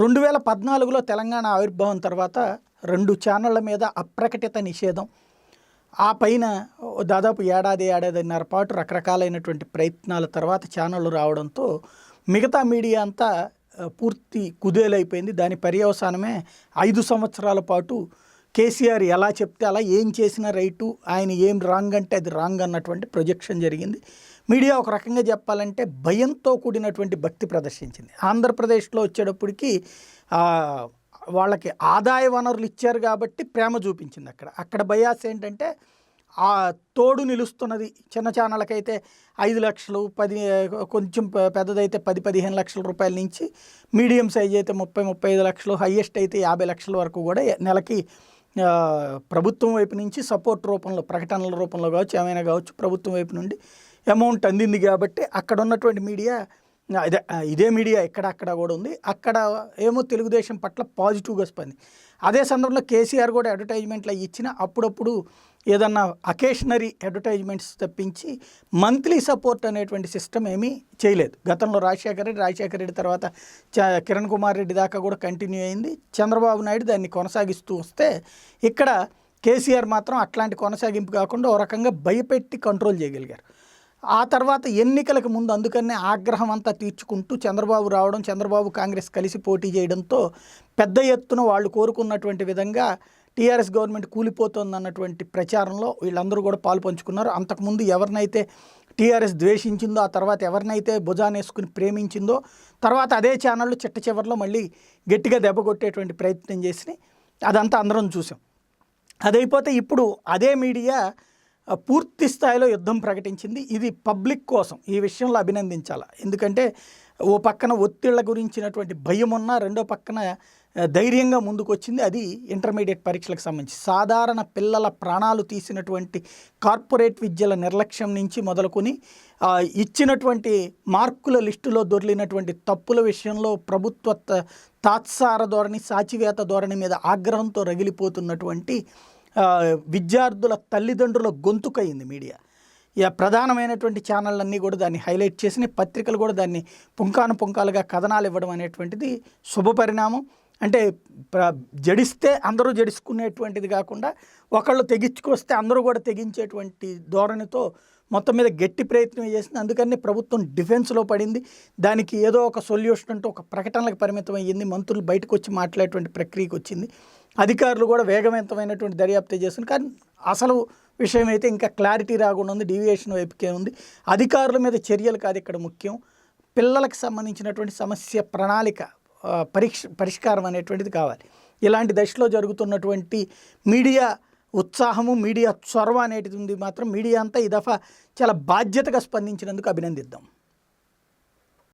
రెండు వేల పద్నాలుగులో తెలంగాణ ఆవిర్భావం తర్వాత రెండు ఛానళ్ళ మీద అప్రకటిత నిషేధం. ఆ పైన దాదాపు ఏడాది ఏడాదిన్నర పాటు రకరకాలైనటువంటి ప్రయత్నాల తర్వాత ఛానళ్ళు రావడంతో మిగతా మీడియా అంతా పూర్తి కుదేలైపోయింది. దాని పర్యవసానమే ఐదు సంవత్సరాల పాటు కేసీఆర్ ఎలా చెప్తే అలా ఏం చేసినా రైటు ఆయన ఏం రాంగ్ అంటే అది రాంగ్ అన్నటువంటి ప్రొజెక్షన్ జరిగింది. మీడియా ఒక రకంగా చెప్పాలంటే భయంతో కూడినటువంటి భక్తి ప్రదర్శించింది. ఆంధ్రప్రదేశ్లో వచ్చేటప్పటికి వాళ్ళకి ఆదాయ వనరులు ఇచ్చారు కాబట్టి ప్రేమ చూపించింది అక్కడ. అక్కడ బయాస్ ఏంటంటే ఆ తోడు నిలుస్తున్నది చిన్న ఛానళ్ళకైతే ఐదు లక్షలు పది కొంచెం పెద్దదైతే పది పదిహేను లక్షల రూపాయల నుంచి మీడియం సైజ్ అయితే ముప్పై ముప్పై ఐదు లక్షలు హయ్యెస్ట్ అయితే యాభై లక్షల వరకు కూడా నెలకి ప్రభుత్వం వైపు నుంచి సపోర్ట్ రూపంలో ప్రకటనల రూపంలో కావచ్చు ఏమైనా కావచ్చు ప్రభుత్వం వైపు నుండి అమౌంట్ అందింది కాబట్టి అక్కడ ఉన్నటువంటి మీడియా ఇదే ఇదే మీడియా ఎక్కడక్కడ కూడా ఉంది. అక్కడ ఏమో తెలుగుదేశం పట్ల పాజిటివ్గా స్పంది. అదే సందర్భంలో కేసీఆర్ కూడా అడ్వర్టైజ్మెంట్లు ఇచ్చిన అప్పుడప్పుడు ఏదన్నా అకేషనరీ అడ్వర్టైజ్మెంట్స్ తప్పించి మంత్లీ సపోర్ట్ అనేటువంటి సిస్టమ్ ఏమీ చేయలేదు. గతంలో రాజశేఖర రెడ్డి రాజశేఖర రెడ్డి తర్వాత కిరణ్ కుమార్ రెడ్డి దాకా కూడా కంటిన్యూ అయింది. చంద్రబాబు నాయుడు దాన్ని కొనసాగిస్తూ వస్తే ఇక్కడ కేసీఆర్ మాత్రం అట్లాంటి కొనసాగింపు కాకుండా ఓ రకంగా భయపెట్టి కంట్రోల్ చేయగలిగారు. ఆ తర్వాత ఎన్నికలకు ముందు అందుకనే ఆగ్రహం అంతా తీర్చుకుంటూ చంద్రబాబు రావడం చంద్రబాబు కాంగ్రెస్ కలిసి పోటీ చేయడంతో పెద్ద ఎత్తున వాళ్ళు కోరుకున్నటువంటి విధంగా టీఆర్ఎస్ గవర్నమెంట్ కూలిపోతుందన్నటువంటి ప్రచారంలో వీళ్ళందరూ కూడా పాలు పంచుకున్నారు. అంతకుముందు ఎవరినైతే టీఆర్ఎస్ ద్వేషించిందో ఆ తర్వాత ఎవరినైతే భుజానేసుకుని ప్రేమించిందో తర్వాత అదే ఛానళ్ళు చిట్ట చివరిలో మళ్ళీ గట్టిగా దెబ్బ కొట్టేటువంటి ప్రయత్నం చేసి అదంతా అందరం చూసాం. అదైపోతే ఇప్పుడు అదే మీడియా పూర్తి స్థాయిలో యుద్ధం ప్రకటించింది. ఇది పబ్లిక్ కోసం ఈ విషయంలో అభినందించాలి? ఎందుకంటే ఓ పక్కన ఒత్తిళ్ళ గురించినటువంటి భయం ఉన్నా రెండో పక్కన ధైర్యంగా ముందుకొచ్చింది. అది ఇంటర్మీడియట్ పరీక్షలకు సంబంధించి. సాధారణ పిల్లల ప్రాణాలు తీసినటువంటి కార్పొరేట్ విద్యల నిర్లక్ష్యం నుంచి మొదలుకొని ఇచ్చినటువంటి మార్కుల లిస్టులో దొరికినటువంటి తప్పుల విషయంలో ప్రభుత్వ తాత్సార ధోరణి సాచివేత ధోరణి మీద ఆగ్రహంతో రగిలిపోతున్నటువంటి విద్యార్థుల తల్లిదండ్రుల గొంతుకయింది మీడియా. ఇక ప్రధానమైనటువంటి ఛానళ్ళన్నీ కూడా దాన్ని హైలైట్ చేసిన పత్రికలు కూడా దాన్ని పుంకాను పుంకాలుగా కథనాలు ఇవ్వడం అనేటువంటిది శుభ పరిణామం. అంటే ప్ర- జడిస్తే అందరూ జడుచుకునేటువంటిది కాకుండా ఒకళ్ళు తెగించుకొస్తే అందరూ కూడా తెగించేటువంటి ధోరణితో మొత్తం మీద గట్టి ప్రయత్నం చేసింది. అందుకని ప్రభుత్వం డిఫెన్స్లో పడింది. దానికి ఏదో ఒక సొల్యూషన్ అంటూ ఒక ప్రకటనలకు పరిమితం అయ్యింది మంత్రులు బయటకు వచ్చి మాట్లాడేటువంటి ప్రక్రియకు వచ్చింది అధికారులు కూడా వేగవంతమైనటువంటి దర్యాప్తు చేస్తుంది కానీ అసలు విషయం అయితే ఇంకా క్లారిటీ రాకుండా ఉంది డీవియేషన్ వైపుకే ఉంది. అధికారుల మీద చర్యలు కాదు ఇక్కడ ముఖ్యం. పిల్లలకు సంబంధించినటువంటి సమస్య ప్రణాళిక పరిష్ పరీక్ష పరిష్కారం అనేటువంటిది కావాలి. ఇలాంటి దశలో జరుగుతున్నటువంటి మీడియా ఉత్సాహము మీడియా చొరవ అనేటిది ఉంది మాత్రం మీడియా అంతా ఈ దఫా చాలా బాధ్యతగా స్పందించినందుకు అభినందిద్దాం.